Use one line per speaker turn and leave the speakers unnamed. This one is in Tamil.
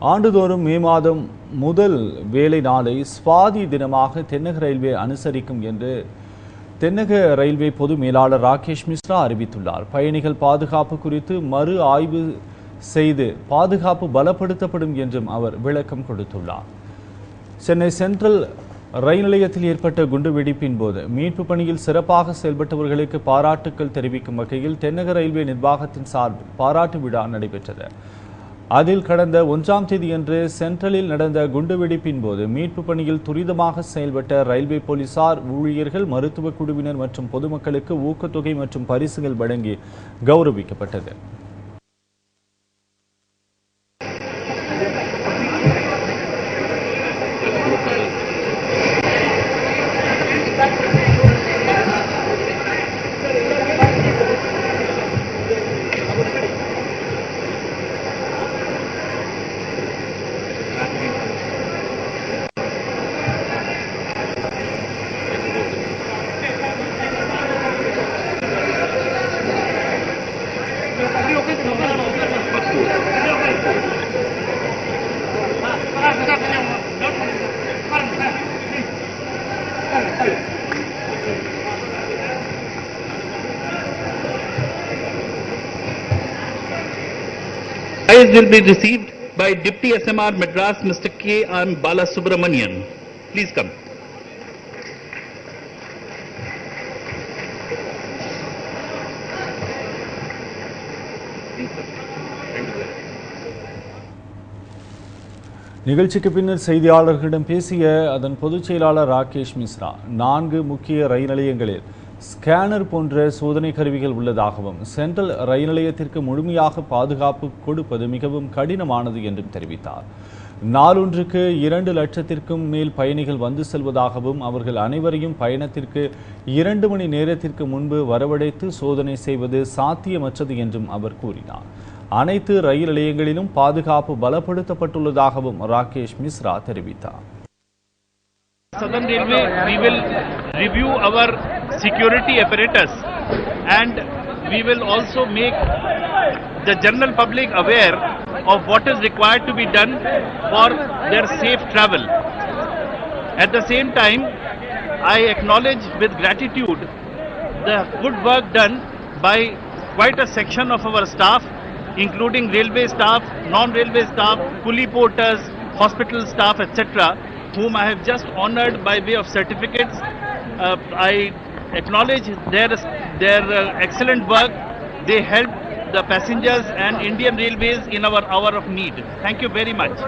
ஆண்டுதோறும் மே மாதம் முதல் வேலை நாளை ஸ்வாதி தினமாக தென்னக ரயில்வே அனுசரிக்கும் என்று தென்னக ரயில்வே பொது மேலாளர் ராகேஷ் மிஸ்ரா அறிவித்துள்ளார். பயணிகள் பாதுகாப்பு குறித்து மறு ஆய்வு செய்து பாதுகாப்பு பலப்படுத்தப்படும் என்றும் அவர் விளக்கம் கொடுத்துள்ளார். சென்னை சென்ட்ரல் ரயில் நிலையத்தில் ஏற்பட்ட குண்டுவெடிப்பின் போது மீட்பு பணியில் சிறப்பாக செயல்பட்டவர்களுக்கு பாராட்டுக்கள் தெரிவிக்கும் வகையில் தென்னக ரயில்வே நிர்வாகத்தின் சார்பில் பாராட்டு விழா நடைபெற்றது. அதில் கடந்த ஒன்றாம் தேதியன்று சென்ட்ரலில் நடந்த குண்டுவெடிப்பின் போது மீட்பு பணியில் துரிதமாக செயல்பட்ட ரயில்வே போலீசார் ஊழியர்கள் மருத்துவ குழுவினர் மற்றும் பொதுமக்களுக்கு ஊக்கத்தொகை மற்றும் பரிசுகள் வழங்கி கௌரவிக்கப்பட்டது.
Prize will be received by Deputy SMR Madras, Mr. K. M. Balasubramanian. Please come.
நிகழ்ச்சிக்கு பின்னர் செய்தியாளர்களிடம் பேசிய அதன் பொதுச் செயலாளர் ராகேஷ் மிஸ்ரா நான்கு முக்கிய ரயில் நிலையங்களில் ஸ்கேனர் போன்ற சோதனை கருவிகள் உள்ளதாகவும் சென்ட்ரல் ரயில் நிலையத்திற்கு முழுமையாக பாதுகாப்பு கொடுப்பது மிகவும் கடினமானது என்றும் தெரிவித்தார். நாளொன்றுக்கு இரண்டு லட்சத்திற்கும் மேல் பயணிகள் வந்து செல்வதாகவும் அவர்கள் அனைவரையும் பயணத்திற்கு இரண்டு மணி நேரத்திற்கு முன்பு வரவழைத்து சோதனை செய்வது சாத்தியமற்றது என்றும் அவர் கூறினார். அனைத்து ரயில் நிலையங்களிலும் பாதுகாப்பு பலப்படுத்தப்பட்டுள்ளதாகவும் ராகேஷ் மிஸ்ரா தெரிவித்தார்.
Southern Railway, we will review our security apparatus and we will also make the general public aware of what is required to be done for their safe travel. At the same time, I acknowledge with gratitude the good work done by quite a section of our staff, including railway staff, non-railway staff, coolie porters, hospital staff, etc., whom I have just honored by way of certificates. Uh, I acknowledge their, their uh, excellent work. They help the passengers and Indian Railways in our hour of need. Thank you very much.